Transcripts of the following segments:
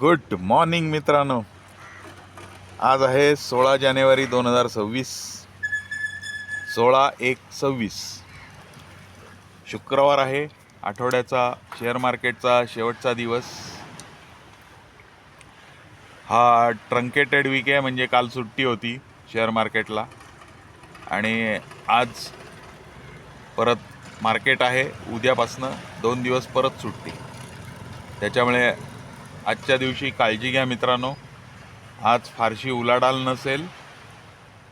Good morning मित्रांनो. आज आहे सोळा जानेवारी दोन हजार सव्वीस. सोळा एक सव्वीस. शुक्रवार आहे. आठवड्याचा शेअर मार्केटचा शेवटचा दिवस. हा ट्रंकेटेड वीक आहे म्हणजे काल सुट्टी होती शेअर मार्केटला आणि आज परत मार्केट आहे. उद्यापासनं दोन दिवस परत सुट्टी. त्याच्यामुळे आजच्या दिवशी काळजी घ्या मित्रांनो. आज फारशी उलाढाल नसेल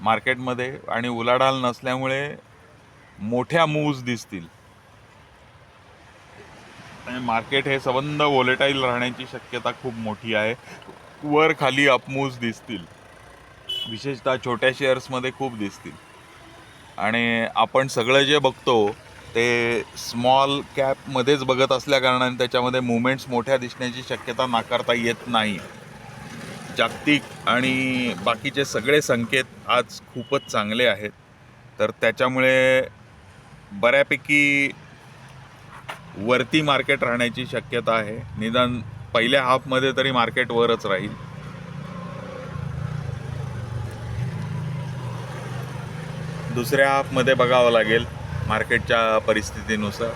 मार्केटमध्ये आणि उलाढाल नसल्यामुळे मोठ्या मूव्ज दिसतील. आणि मार्केट हे सबंध वोलेटाईल राहण्याची शक्यता खूप मोठी आहे. वर खाली अपमूव्ज दिसतील. विशेषतः छोट्या शेअर्समध्ये खूप दिसतील. आणि आपण सगळं जे बघतो ते स्मॉल कॅपमध्येच बघत असल्याकारणाने त्याच्यामध्ये मुवमेंट्स मोठ्या दिसण्याची शक्यता नाकारता येत नाही. जागतिक आणि बाकीचे सगळे संकेत आज खूपच चांगले आहेत. तर त्याच्यामुळे बऱ्यापैकी वरती मार्केट राहण्याची शक्यता आहे. निदान पहिल्या हाफमध्ये तरी मार्केट वरच राहील. दुसऱ्या हाफमध्ये बघावं लागेल. मार्केटच्या परिस्थितीनुसार.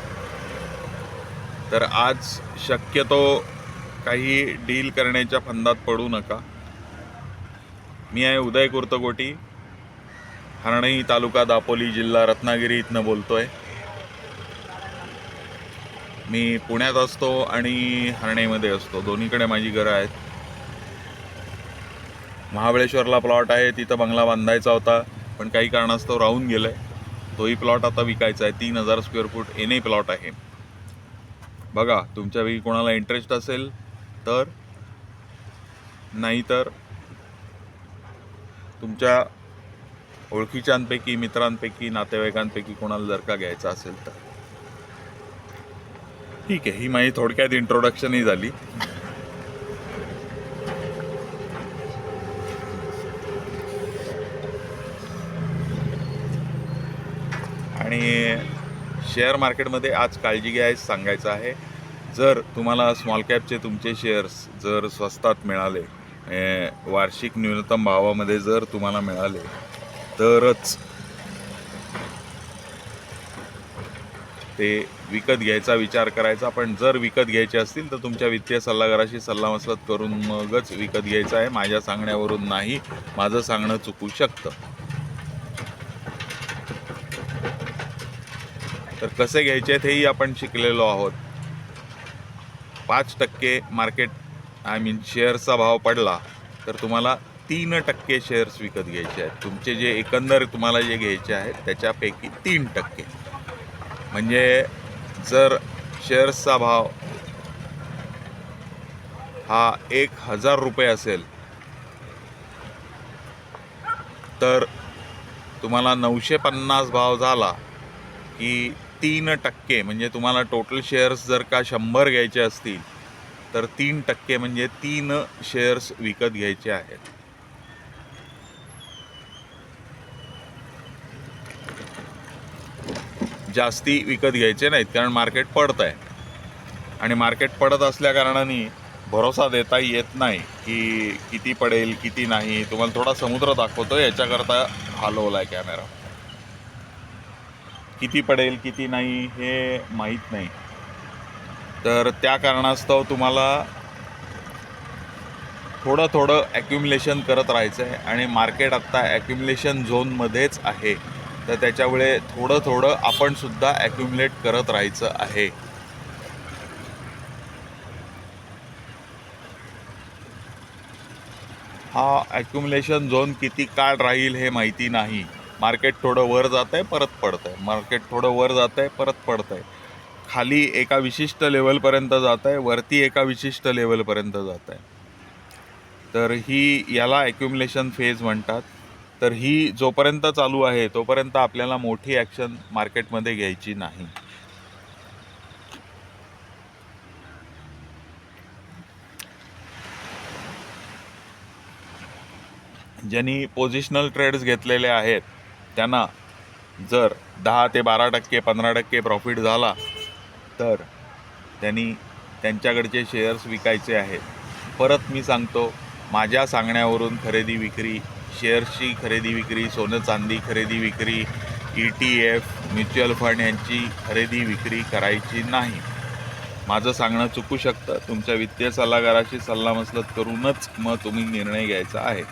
तर आज शक्यतो काही डील करण्याच्या फंदात पडू नका. मी आहे उदय कुर्तकोटी. हरणई तालुका दापोली जिल्हा रत्नागिरी इथनं बोलतोय. मी पुण्यात असतो आणि हरणईमध्ये असतो. दोन्हीकडे माझी घरं आहेत. महाबळेश्वरला प्लॉट आहे तिथं बंगला बांधायचा होता पण काही कारणास्तव राहून गेलं आहे तोही प्लॉट आता विकायचा आहे. तीन हजार square foot N A plot आहे. बघा तुमच्यापैकी कोणाला इंटरेस्ट असेल तर नाहीतर तुमच्या ओळखीच्यांपैकी मित्रांपैकी नातेवाईकांपैकी कोणाला जर का घ्यायचा असेल तर. ठीक आहे ही माझी थोडक्यात इंट्रोडक्शनही झाली आणि शेअर मार्केटमध्ये आज काळजी घ्यायच सांगायचं आहे. जर तुम्हाला स्मॉल कॅपचे तुमचे शेअर्स जर स्वस्तात मिळाले वार्षिक न्यूनतम भावामध्ये जर तुम्हाला मिळाले तरच ते विकत घ्यायचा विचार करायचा. पण जर विकत घ्यायचे असतील तर तुमच्या वित्तीय सल्लागाराशी सल्लामसलत करून मगच विकत घ्यायचं आहे. माझ्या सांगण्यावरून नाही. माझं सांगणं चुकू शकतं. तर कसे घ्यायचे आहेत हेही आपण शिकलेलो आहोत. पाच टक्के मार्केट आय मीन शेअरचा भाव पडला तर तुम्हाला तीन टक्के शेअर्स विकत घ्यायचे आहेत. तुमचे जे एकंदर तुम्हाला जे घ्यायचे आहेत त्याच्यापैकी तीन टक्के. म्हणजे जर शेअर्सचा भाव हा एक हजार रुपये असेल तर तुम्हाला नऊशे पन्नास भाव झाला की तीन टक्के म्हणजे तुम्हाला टोटल शेअर्स जर का शंभर घ्यायचे असतील तर तीन टक्के म्हणजे तीन शेअर्स विकत घ्यायचे आहेत. जास्ती विकत घ्यायचे नाहीत कारण मार्केट पडत आहे आणि मार्केट पडत असल्या कारणाने भरोसा देता येत नाही की किती पडेल किती नाही. तुम्हाला थोडा समुद्र दाखवतो याच्याकरता हलवला आहे कॅमेरा किती पडेल किती नाही हे माहीत नाही. तर त्या कारणास्तव तुम्हाला थोडं थोडं ॲक्युम्युलेशन करत राहायचं आहे आणि मार्केट आत्ता ॲक्युम्युलेशन झोनमध्येच आहे. तर त्याच्यामुळे थोडं थोडं आपणसुद्धा ॲक्युम्युलेट करत राहायचं आहे. हा ॲक्युम्युलेशन झोन किती काळ राहील हे माहिती नाही. मार्केट थोडं वर जात आहे परत पडत आहे मार्केट थोडं वर जात आहे परत पडत आहे खाली एका विशिष्ट लेवलपर्यंत जात आहे वरती एका विशिष्ट लेवलपर्यंत जात आहे तर ही याला ॲक्युम्युलेशन फेज म्हणतात. तर ही जोपर्यंत चालू आहे तोपर्यंत आपल्याला मोठी ॲक्शन मार्केटमध्ये घ्यायची नाही. ज्यांनी पोझिशनल ट्रेड्स घेतलेले आहेत त्यांना जर दहा ते बारा टक्के पंधरा टक्के प्रॉफिट झाला तर त्यांनी त्यांच्याकडचे शेअर्स विकायचे आहेत. परत मी सांगतो माझ्या सांगण्यावरून खरेदी विक्री शेअर्सची खरेदी विक्री सोनं चांदी खरेदी विक्री E T F mutual fund यांची खरेदी विक्री करायची नाही. माझं सांगणं चुकू शकतं. तुमच्या वित्तीय सल्लागाराशी सल्लामसलत करूनच मग तुम्ही निर्णय घ्यायचा आहे.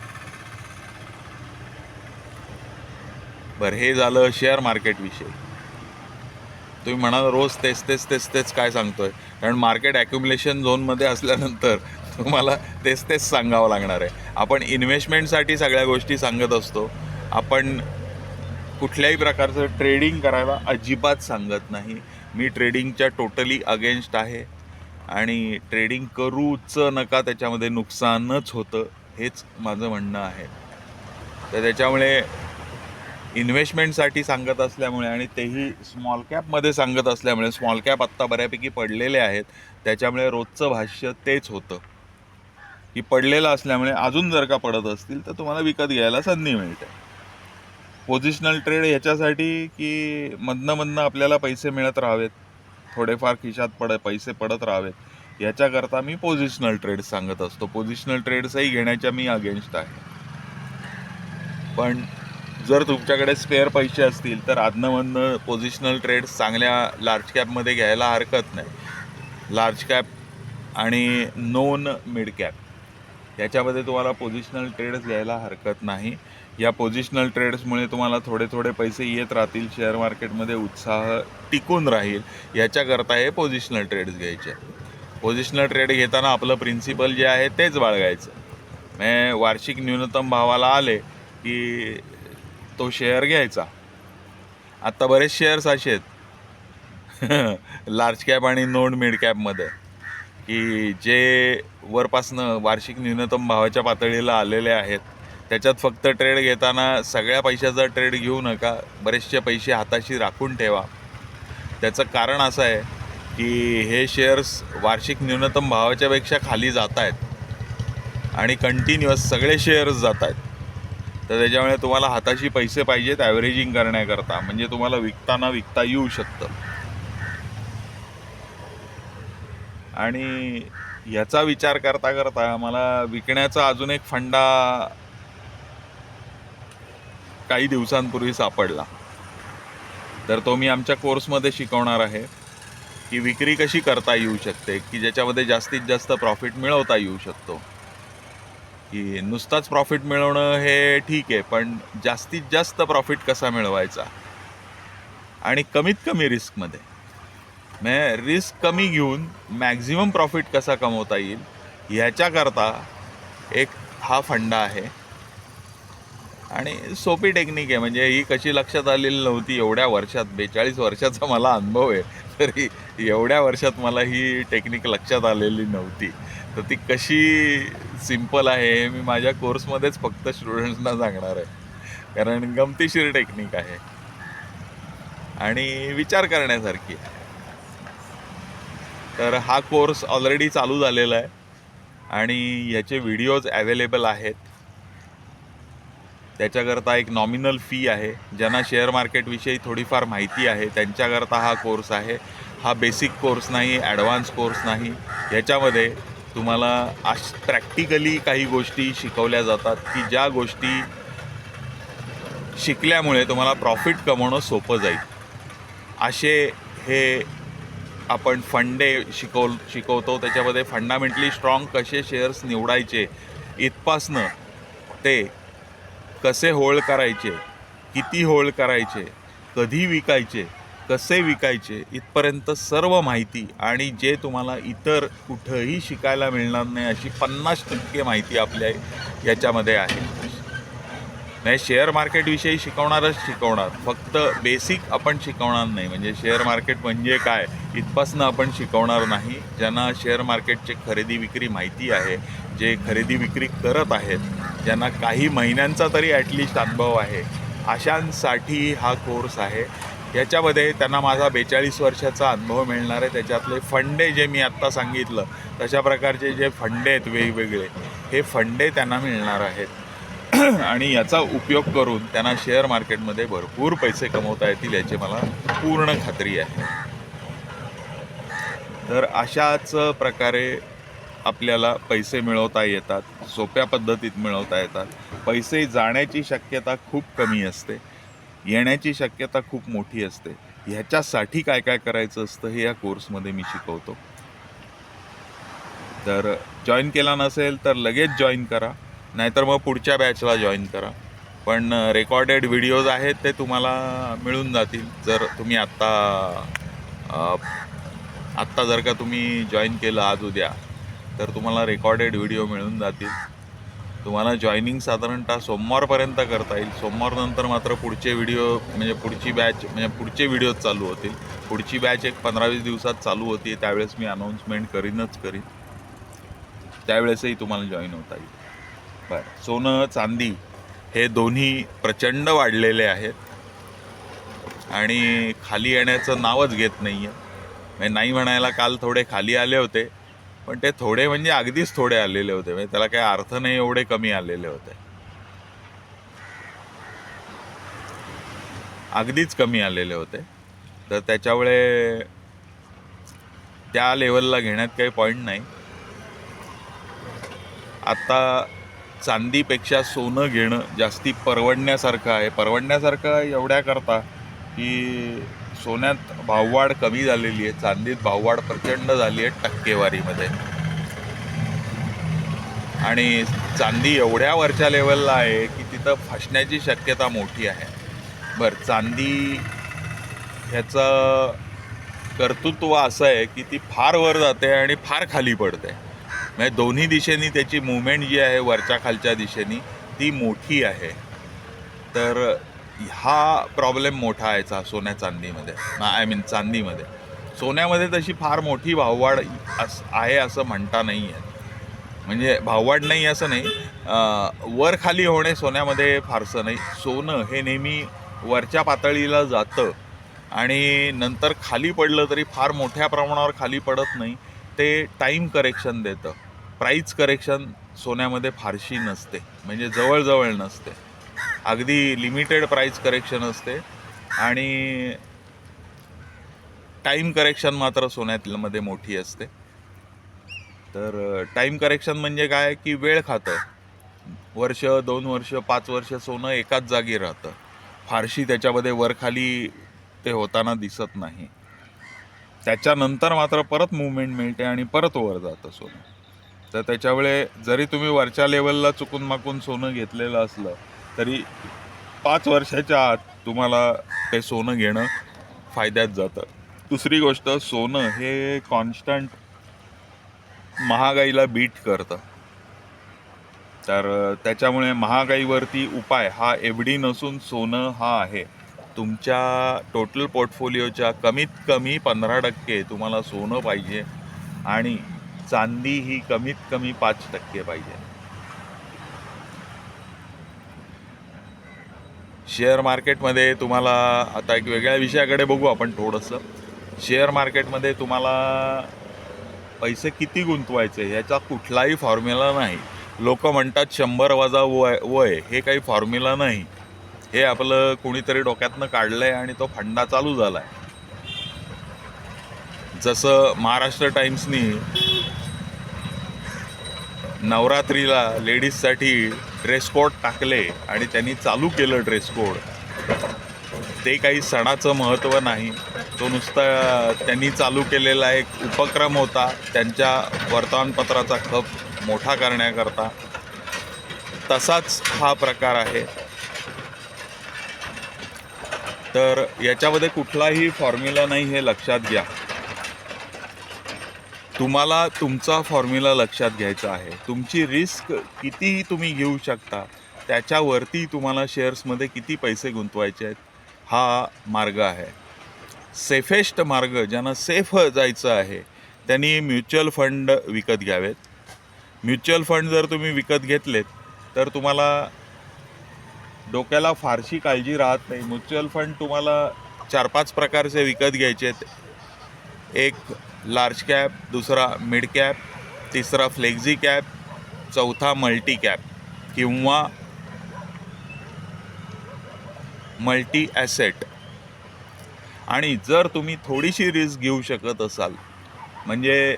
बरं हे झालं शेअर मार्केटविषयी तुम्ही म्हणाल रोज तेच तेच तेच तेच काय सांगतोय? कारण मार्केट ॲक्युमुलेशन झोनमध्ये असल्यानंतर तुम्हाला तेच तेच सांगावं लागणार आहे. आपण इन्व्हेस्टमेंटसाठी सगळ्या गोष्टी सांगत असतो. आपण कुठल्याही प्रकारचं ट्रेडिंग करायला अजिबात सांगत नाही. मी ट्रेडिंगच्या टोटली अगेन्स्ट आहे. आणि ट्रेडिंग करूच नका त्याच्यामध्ये नुकसानच होतं. हेच माझं म्हणणं आहे. तर त्याच्यामुळे इन्व्हेस्टमेंटसाठी सांगत असल्यामुळे आणि तेही स्मॉल कॅपमध्ये सांगत असल्यामुळे स्मॉल कॅप आत्ता बऱ्यापैकी पडलेले आहेत. त्याच्यामुळे रोजचं भाष्य तेच होतं. की पडलेलं असल्यामुळे अजून जर का पडत असतील तर तुम्हाला विकत घ्यायला संधी मिळते. पोझिशनल ट्रेड ह्याच्यासाठी की मधनं मधनं आपल्याला पैसे मिळत राहावेत. थोडेफार खिशात पड पैसे पडत राहावेत. याच्याकरता मी पोझिशनल ट्रेड सांगत असतो. पोझिशनल ट्रेड्सही घेण्याच्या मी अगेन्स्ट आहे. पण जर तुमच्याकडे स्पेअर पैसे असतील तर आदनमधनं पोझिशनल ट्रेड्स चांगल्या लार्ज कॅपमध्ये घ्यायला हरकत नाही. लार्ज कॅप आणि नोन मिड कॅप याच्यामध्ये तुम्हाला पोझिशनल ट्रेड्स घ्यायला हरकत नाही. या पोझिशनल ट्रेड्समुळे तुम्हाला थोडे थोडे पैसे येत राहतील शेअर मार्केटमध्ये उत्साह टिकून राहील. याच्याकरता हे पोझिशनल ट्रेड्स घ्यायचे. पोझिशनल ट्रेड घेताना आपलं प्रिन्सिपल जे आहे तेच बाळगायचं. वार्षिक न्यूनतम भावाला आले की तो शेअर घ्यायचा. आत्ता बरेच शेअर्स असे आहेत. लार्ज कॅप आणि नोन मिड कॅपमध्ये की जे वरपासनं वार्षिक न्यूनतम भावाच्या पातळीला आलेले आहेत. त्याच्यात फक्त ट्रेड घेताना सगळ्या पैशाचा ट्रेड घेऊ नका. बरेचसे पैसे हाताशी राखून ठेवा. त्याचं कारण असं आहे की हे शेअर्स वार्षिक न्यूनतम भावाच्यापेक्षा खाली जात आहेत. आणि कंटिन्युअस सगळे शेअर्स जात आहेत. तर त्याच्यामुळे तुम्हाला हाताशी पैसे पाहिजेत ॲव्हरेजिंग करण्याकरता. म्हणजे तुम्हाला विकताना विकता येऊ शकतं. आणि याचा विचार करता करता मला विकण्याचा अजून एक फंडा काही दिवसांपूर्वी सापडला. तर तो मी आमच्या कोर्समध्ये शिकवणार आहे की विक्री कशी करता येऊ शकते की ज्याच्यामध्ये जास्तीत जास्त प्रॉफिट मिळवता येऊ शकतो. की नुसताच प्रॉफिट मिळवणं हे ठीक आहे पण जास्तीत जास्त प्रॉफिट कसा मिळवायचा? आणि कमीत कमी रिस्कमध्ये मग रिस्क कमी घेऊन मॅक्झिमम प्रॉफिट कसा कमवता येईल ह्याच्याकरता एक हा फंडा आहे. आणि सोपी टेक्निक आहे म्हणजे ही कशी लक्षात आलेली नव्हती एवढ्या वर्षात बेचाळीस वर्षाचा मला अनुभव आहे तरी एवढ्या वर्षात मला ही टेक्निक लक्षात आलेली नव्हती. तर ती कशी सिंपल आहे. हे मी माझ्या कोर्समध्येच फक्त स्टुडंट्सना सांगणार आहे. कारण गमतीशीर टेक्निक आहे. आणि विचार करण्यासारखी आहे. तर हा कोर्स ऑलरेडी चालू झालेला आहे. आणि याचे व्हिडिओज अवेलेबल आहेत. त्याच्याकरता एक नॉमिनल फी आहे. ज्यांना शेअर मार्केटविषयी थोडीफार माहिती आहे त्यांच्याकरता हा कोर्स आहे. हा बेसिक कोर्स नाही ॲडव्हान्स कोर्स नाही. याच्यामध्ये तुम्हाला आश प्रॅक्टिकली काही गोष्टी शिकवल्या जातात की ज्या गोष्टी शिकल्यामुळे तुम्हाला प्रॉफिट कमवणं सोपं जाईल. असे हे आपण फंडे शिकव शिकवतो. त्याच्यामध्ये फंडामेंटली स्ट्रॉंग कसे शेअर्स निवडायचे इथपासनं ते कसे होल्ड करायचे किती होल्ड करायचे कधी विकायचे कसे विकायचे इथपर्यंत सर्व माहिती आणि जे तुम्हाला इतर कुठंही शिकायला मिळणार नाही अशी पन्नास टक्के माहिती आपल्या याच्यामध्ये आहे. नाही शेअर मार्केटविषयी शिकवणारच शिकवणार. फक्त बेसिक आपण शिकवणार नाही. म्हणजे शेअर मार्केट म्हणजे काय? इथपासनं आपण शिकवणार नाही. ज्यांना शेअर मार्केटचे खरेदी विक्री माहिती आहे जे खरेदी विक्री करत आहेत ज्यांना काही महिन्यांचा तरी ॲटलिस्ट अनुभव आहे अशांसाठी हा कोर्स आहे. याच्यामध्ये त्यांना माझा बेचाळीस वर्षाचा अनुभव मिळणार आहे. त्याच्यातले फंडे जे मी आत्ता सांगितलं तशा प्रकारचे जे फंडे आहेत वेगवेगळे हे फंडे त्यांना मिळणार आहेत. आणि याचा उपयोग करून त्यांना शेअर मार्केटमध्ये भरपूर पैसे कमवता येतील याची मला पूर्ण खात्री आहे. तर अशाच प्रकारे आपल्याला पैसे मिळवता येतात सोप्या पद्धतीत मिळवता येतात. पैसे जाण्याची शक्यता खूप कमी असते. येण्याची शक्यता खूप मोठी असते. ह्याच्यासाठी काय काय करायचं असतं हे या कोर्समध्ये मी शिकवतो. तर जॉईन केला नसेल तर लगेच जॉईन करा. नाहीतर मग पुढच्या बॅचला जॉईन करा. पण रेकॉर्डेड व्हिडिओज आहेत ते तुम्हाला मिळून जातील. जर तुम्ही आत्ता आत्ता जर का तुम्ही जॉईन केलं आज उद्या तर तुम्हाला रेकॉर्डेड व्हिडिओ मिळून जातील. तुम्हाला जॉईनिंग साधारणतः सोमवारपर्यंत करता येईल. सोमवारनंतर मात्र पुढचे व्हिडिओ म्हणजे पुढची बॅच म्हणजे पुढचे व्हिडिओ चालू होतील. पुढची बॅच एक पंधरा वीस दिवसात चालू होती. त्यावेळेस मी अनाऊन्समेंट करीनच करीन. त्यावेळेसही तुम्हाला जॉईन होता येईल. बरं. सोनं चांदी हे दोन्ही प्रचंड वाढलेले आहेत. आणि खाली येण्याचं नावच घेत नाही आहे म्हणजे नाही म्हणायला काल थोडे खाली आले होते. पण ते थोडे म्हणजे अगदीच थोडे आलेले होते. म्हणजे त्याला काही अर्थ नाही एवढे कमी आलेले होते. अगदीच कमी आलेले होते. तर त्याच्यामुळे त्या लेवलला घेण्यात काही पॉईंट नाही. आत्ता चांदीपेक्षा सोनं घेणं जास्ती परवडण्यासारखं आहे. परवडण्यासारखं एवढ्याकरता की सोन्यात भाववाढ कमी झालेली आहे चांदीत भाववाढ प्रचंड झाली आहे टक्केवारीमध्ये. आणि चांदी एवढ्या वरच्या लेवलला आहे की तिथं फसण्याची शक्यता मोठी आहे. बरं चांदी ह्याचं कर्तृत्व असं आहे की ती फार वर जाते आणि फार खाली पडते. म्हणजे दोन्ही दिशेनी त्याची मुवमेंट जी आहे वरच्या खालच्या दिशेनी ती मोठी आहे. तर हा प्रॉब्लेम मोठा आहे चा सोन्या चांदीमध्ये. I mean चांदीमध्ये. सोन्यामध्ये तशी फार मोठी भाववाढ अस आहे असं म्हणता नाही आहे म्हणजे भाववाढ नाही असं नाही. वर खाली होणे सोन्यामध्ये फारसं नाही. सोनं हे नेहमी वरच्या पातळीला जातं. आणि नंतर खाली पडलं तरी फार मोठ्या प्रमाणावर खाली पडत नाही. ते टाईम करेक्शन देतं. प्राईस करेक्शन सोन्यामध्ये फारशी नसते. म्हणजे जवळजवळ नसते. अगदी लिमिटेड प्राईस करेक्शन असते. आणि टाईम करेक्शन मात्र सोन्यातमध्ये मोठी असते. तर टाईम करेक्शन म्हणजे काय? की वेळ खातं. वर्ष दोन वर्ष पाच वर्ष सोनं एकाच जागी राहतं. फारशी त्याच्यामध्ये वरखाली ते होताना दिसत नाही. त्याच्यानंतर मात्र परत मुवमेंट मिळते आणि परत वर जातं सोनं. तर त्याच्यामुळे जरी तुम्ही वरच्या लेवलला चुकून माकून सोनं घेतलेलं असलं तरी पाच वर्षाच्या आत तुम्हाला ते सोनं घेणं फायद्यात जातं. दुसरी गोष्ट सोनं हे कॉन्स्टंट महागाईला बीट करतं. तर त्याच्यामुळे महागाईवरती उपाय हा एवढी नसून सोनं हा आहे. तुमच्या टोटल पोर्टफोलिओच्या कमीत कमी पंधरा टक्के तुम्हाला सोनं पाहिजे आणि चांदी ही कमीत कमी पाच टक्के पाहिजे. शेअर मार्केटमध्ये तुम्हाला आता एक वेगळ्या विषयाकडे बघू आपण थोडंसं. शेअर मार्केटमध्ये तुम्हाला पैसे किती गुंतवायचे ह्याचा कुठलाही फॉर्म्युला नाही. लोक म्हणतात शंभर वजा वय वय हे काही फॉर्म्युला नाही. हे आपलं कोणीतरी डोक्यातनं काढलं आहे आणि तो फंडा चालू झाला आहे जसं महाराष्ट्र टाइम्सनी नवरात्रीला लेडीजसाठी ड्रेस कोड टाकले आणि त्यांनी चालू केलं ड्रेस कोड ते काही सणाचं महत्त्व नाही. तो नुसता त्यांनी चालू केलेला एक उपक्रम होता. त्यांच्या वर्तमानपत्राचा खप मोठा करण्याकरता. तसाच हा प्रकार आहे. तर याच्यामध्ये कुठलाही फॉर्म्युला नाही हे लक्षात घ्या. तुम्हाला तुमचा फॉर्म्युला लक्षात घ्यायचा आहे. तुमची रिस्क कितीही तुम्ही घेऊ शकता त्याच्यावरती तुम्हाला शेअर्समध्ये किती पैसे गुंतवायचे आहेत हा मार्ग आहे. सेफेस्ट मार्ग ज्यांना सेफ जायचं आहे त्यांनी म्युच्युअल फंड विकत घ्यावेत. म्युच्युअल फंड जर तुम्ही विकत घेतलेत तर तुम्हाला डोक्याला फारशी काळजी राहत नाही. म्युच्युअल फंड तुम्हाला चार पाच प्रकारचे विकत घ्यायचे आहेत. एक लार्ज कॅप दुसरा मिड कॅप तिसरा फ्लेक्झी कॅप चौथा मल्टी कॅप किंवा मल्टी ॲसेट. आणि जर तुम्ही थोडीशी रिस्क घेऊ शकत असाल म्हणजे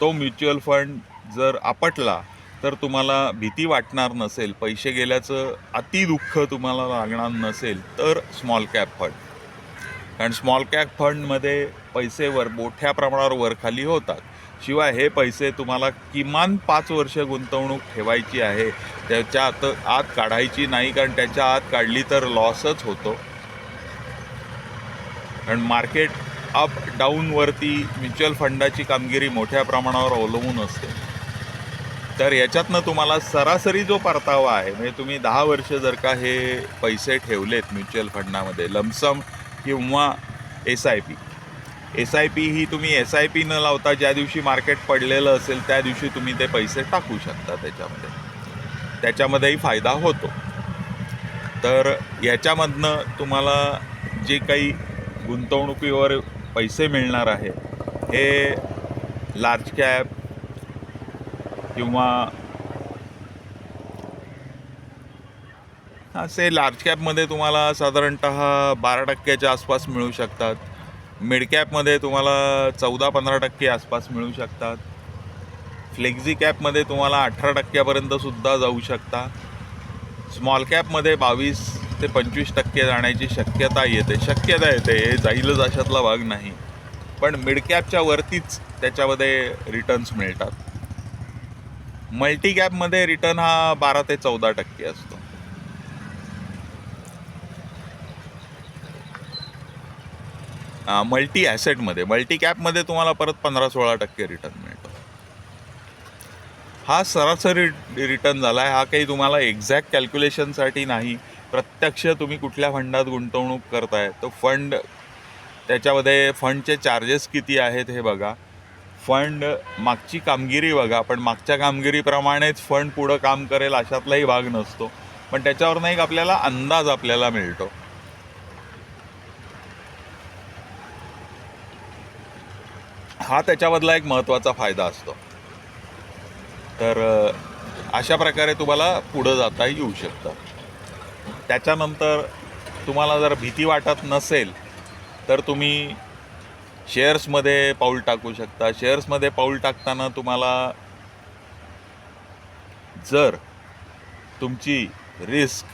तो म्युच्युअल फंड जर आपटला तर तुम्हाला भीती वाटणार नसेल पैसे गेल्याचं अति दुःख तुम्हाला लागणार नसेल तर स्मॉल कॅप फंड. कारण स्मॉल कॅप फंडमध्ये पैसे वर मोठ्या प्रमाणावर वरखाली होतात. शिवाय हे पैसे तुम्हाला किमान पाच वर्ष गुंतवणूक ठेवायची आहे. त्याच्या आत आत काढायची नाही कारण त्याच्या आत काढली तर लॉसच होतो. कारण मार्केट अप डाऊनवरती म्युच्युअल फंडाची कामगिरी मोठ्या प्रमाणावर अवलंबून असते. तर याच्यातनं तुम्हाला सरासरी जो परतावा आहे म्हणजे तुम्ही दहा वर्ष जर का हे पैसे ठेवलेत म्युच्युअल फंडामध्ये लमसम किंवा S I P S I P ही तुम्ही एस आय पी न लावता ज्या दिवशी मार्केट पडलेलं असेल त्या दिवशी तुम्ही ते पैसे टाकू शकता त्याच्यामध्ये. त्याच्यामध्येही फायदा होतो. तर याच्यामधनं तुम्हाला जे काही गुंतवणुकीवर पैसे मिळणार आहे हे लार्ज कॅप किंवा असे लार्ज कॅपमध्ये तुम्हाला साधारणत बारा टक्क्याच्या आसपास मिळू शकतात. मिड कॅपमध्ये तुम्हाला चौदा पंधरा टक्के आसपास मिळू शकतात. फ्लेक्झी कॅपमध्ये तुम्हाला अठरा टक्क्यापर्यंत सुद्धा जाऊ शकता. स्मॉल कॅपमध्ये बावीस ते पंचवीस टक्के जाण्याची शक्यता येते. शक्यता येते हे जाईलच अशातला भाग नाही. पण मिड कॅपच्या वरतीच त्याच्यामध्ये रिटर्न्स मिळतात. मल्टी कॅपमध्ये रिटर्न हा बारा ते चौदा टक्के असतो. मल्टी ॲसेटमध्ये मल्टी कॅपमध्ये तुम्हाला परत पंधरा सोळा टक्के रिटर्न मिळतो. हा सरासरी रिटर्न झाला आहे हा काही तुम्हाला एक्झॅक्ट कॅल्क्युलेशनसाठी नाही. प्रत्यक्ष तुम्ही कुठल्या फंडात गुंतवणूक करताय तो फंड त्याच्यामध्ये फंडचे चार्जेस किती आहेत हे बघा. फंड मागची कामगिरी बघा पण मागच्या कामगिरीप्रमाणेच फंड पुढं काम करेल अशातलाही भाग नसतो. पण त्याच्यावरनं एक आपल्याला अंदाज आपल्याला मिळतो. हा त्याच्यामधला एक महत्त्वाचा फायदा असतो. तर अशा प्रकारे तुम्हाला पुढं जाता येऊ शकतं. त्याच्यानंतर तुम्हाला जर भीती वाटत नसेल तर तुम्ही शेअर्समध्ये पाऊल टाकू शकता. शेअर्समध्ये पाऊल टाकताना तुम्हाला जर तुमची रिस्क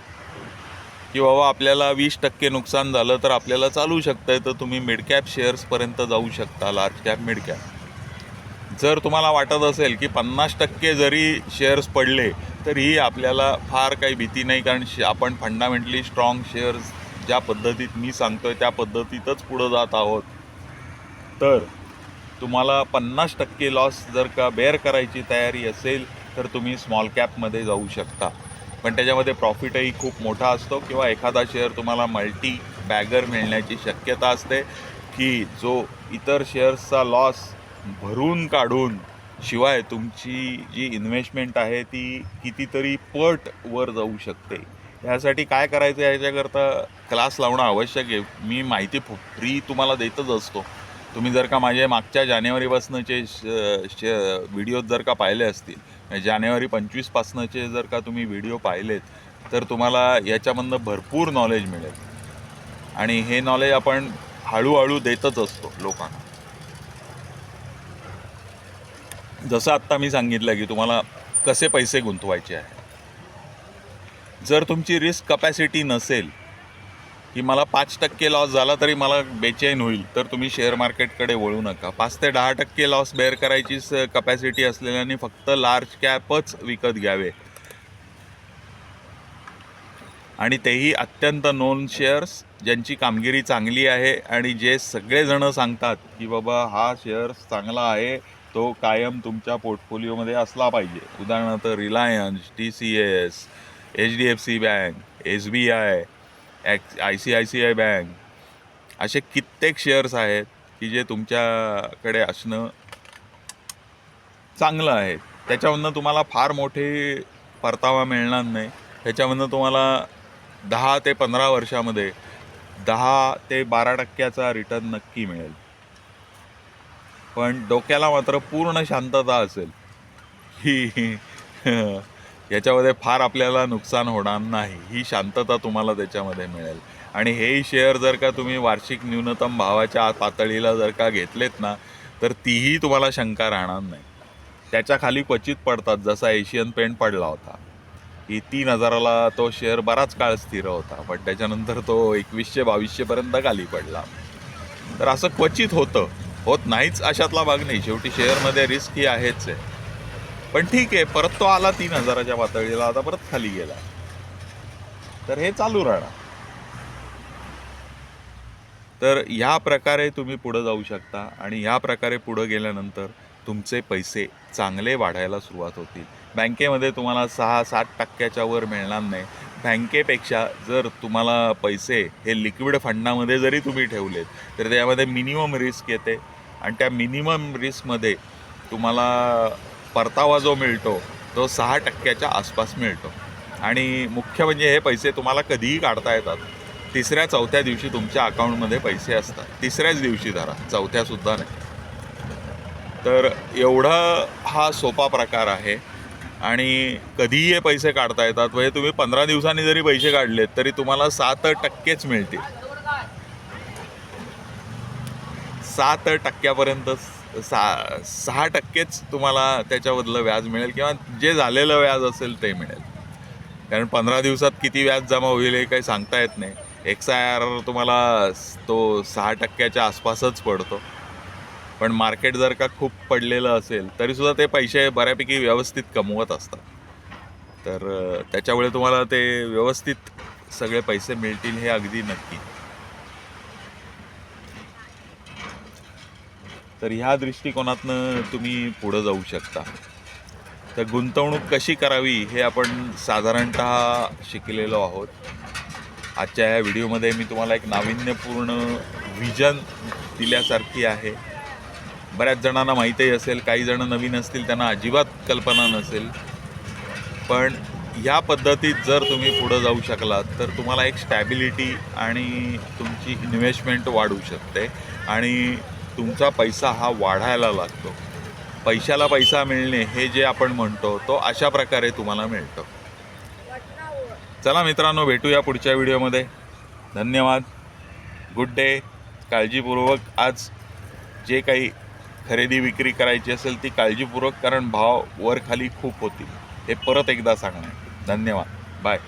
की बाबा आपल्याला वीस टक्के नुकसान झालं तर आपल्याला चालू शकतं तर तुम्ही मिडकॅप शेअर्सपर्यंत जाऊ शकता लार्ज कॅप मिडकॅप जर तुम्हाला वाटत असेल की पन्नास टक्के जरी शेअर्स पडले तरीही आपल्याला फार काही भीती नाही कारण शे आपण फंडामेंटली स्ट्रॉंग शेअर्स ज्या पद्धतीत मी सांगतोय त्या पद्धतीतच पुढं जात आहोत. तर तुम्हाला पन्नास टक्के लॉस जर का बेअर करायची तयारी असेल तर तुम्ही स्मॉल कॅपमध्ये जाऊ शकता. पण त्याच्यामध्ये प्रॉफिटही खूप मोठा असतो किंवा एखादा शेअर तुम्हाला मल्टी बॅगर मिळण्याची शक्यता असते की जो इतर शेअर्सचा लॉस भरून काढून शिवाय तुमची जी इन्व्हेस्टमेंट आहे ती कितीतरी पट वर जाऊ शकते. ह्यासाठी काय करायचं याच्याकरता क्लास लावणं आवश्यक आहे. मी माहिती फ्री तुम्हाला देतच असतो. तुम्ही जर का माझे मागच्या जानेवारीपासूनचे श व्हिडिओ जर का पाहिले असतील जानेवारी पंचवीसपासनंचे जर का तुम्ही व्हिडिओ पाहिलेत तर तुम्हाला याच्यामधनं भरपूर नॉलेज मिळेल. आणि हे नॉलेज आपण हळूहळू देतच असतो लोकांना. जसं आत्ता मी सांगितलं की तुम्हाला कसे पैसे गुंतवायचे आहे. जर तुमची रिस्क कपॅसिटी नसेल की मला पाच टक्के लॉस झाला तरी मला बेचैन होईल. तर तुम्ही शेअर मार्केटकडे वळू नका. पाच ते दहा टक्के लॉस बेअर करायची कपॅसिटी असलेल्याने फक्त लार्ज कॅपच विकत घ्यावे. आणि तेही अत्यंत नोन शेअर्स ज्यांची कामगिरी चांगली आहे आणि जे सगळेजणं सांगतात की बाबा हा शेअर्स चांगला आहे तो कायम तुमच्या पोर्टफोलिओमध्ये असला पाहिजे. उदाहरणार्थ Reliance T C S H D F C bank S B I Axis I C I C I bank असे कित्येक शेअर्स आहेत की जे तुमच्याकडे असणं चांगलं आहे. त्याच्यामधनं तुम्हाला फार मोठे परतावा मिळणार नाही. त्याच्यामधनं तुम्हाला दहा ते पंधरा वर्षामध्ये दहा ते बारा टक्क्याचा रिटर्न नक्की मिळेल. पण डोक्याला मात्र पूर्ण शांतता असेल. ही याच्यामध्ये फार आपल्याला नुकसान होणार नाही. ही शांतता तुम्हाला त्याच्यामध्ये मिळेल. आणि हेही शेअर जर का तुम्ही वार्षिक न्यूनतम भावाच्या पातळीला जर का घेतलेत ना तर तीही तुम्हाला शंका राहणार नाही. त्याच्याखाली क्वचित पडतात. जसा एशियन पेंट पडला होता. की तीन हजाराला तो शेअर बराच काळ स्थिर होता. पण त्याच्यानंतर तो एकवीसशे बावीसशेपर्यंत खाली पडला. तर असं क्वचित होतं. होत नाहीच अशातला भाग नाही. शेवटी शेअरमध्ये रिस्क ही आहेच आहे. पण ठीक आहे परत तो आला तीन हजाराच्या पातळीला आता परत खाली गेला. तर हे चालू राहणार. तर ह्या प्रकारे तुम्ही पुढं जाऊ शकता आणि ह्या प्रकारे पुढं गेल्यानंतर तुमचे पैसे चांगले वाढायला सुरुवात होतील. बँकेमध्ये तुम्हाला सहा सात टक्क्याच्या वर मिळणार नाही. बँकेपेक्षा जर तुम्हाला पैसे हे लिक्विड फंडामध्ये जरी तुम्ही ठेवलेत तर त्यामध्ये मिनिमम रिस्क येते. आणि त्या मिनिमम रिस्कमध्ये तुम्हाला परतावा जो मिळतो तो सहा टक्क्याच्या आसपास मिळतो. आणि मुख्य म्हणजे हे पैसे तुम्हाला कधीही काढता येतात. तिसऱ्या चौथ्या दिवशी तुमच्या अकाउंटमध्ये पैसे असतात. तिसऱ्याच दिवशी धरा चौथ्यासुद्धा नाही. तर एवढा हा सोपा प्रकार आहे. आणि कधीही हे पैसे काढता येतात. म्हणजे तुम्ही पंधरा दिवसांनी जरी पैसे काढलेत तरी तुम्हाला सात टक्केच मिळतील. सात टक्क्यापर्यंत सा सहा टक्केच तुम्हाला त्याच्याबदलं व्याज मिळेल किंवा जे झालेलं व्याज असेल ते मिळेल. कारण पंधरा दिवसात किती व्याज जमा होईल हे काही सांगता येत नाही. एक्स आय आर तुम्हाला तो सहा टक्क्याच्या आसपासच पडतो. पण मार्केट जर का खूप पडलेलं असेल तरीसुद्धा ते पैसे बऱ्यापैकी व्यवस्थित कमवत असतात. तर त्याच्यामुळे तुम्हाला ते व्यवस्थित सगळे पैसे मिळतील हे अगदी नक्की. तर ह्या दृष्टिकोनातनं तुम्ही पुढं जाऊ शकता. तर गुंतवणूक कशी करावी हे आपण साधारणत शिकलेलो आहोत. आजच्या या व्हिडिओमध्ये मी तुम्हाला एक नाविन्यपूर्ण व्हिजन दिल्यासारखी आहे. बऱ्याच जणांना माहीतही असेल काही जण नवीन असतील त्यांना अजिबात कल्पना नसेल. पण ह्या पद्धतीत जर तुम्ही पुढं जाऊ शकलात तर तुम्हाला एक स्टॅबिलिटी आणि तुमची इन्व्हेस्टमेंट वाढू शकते. आणि तुमचा पैसा हा वाढायला लागतो. पैशाला पैसा मिळणे हे जे आपण म्हणतो तो अशा प्रकारे तुम्हाला मिळतो. चला मित्रांनो भेटूया पुढच्या व्हिडिओमध्ये. धन्यवाद. गुड डे काळजीपूर्वक आज जे काही खरेदी विक्री करायची असेल ती काळजीपूर्वक कारण भाव वर खाली खूप होतील. हे परत एकदा सांगणार. धन्यवाद. बाय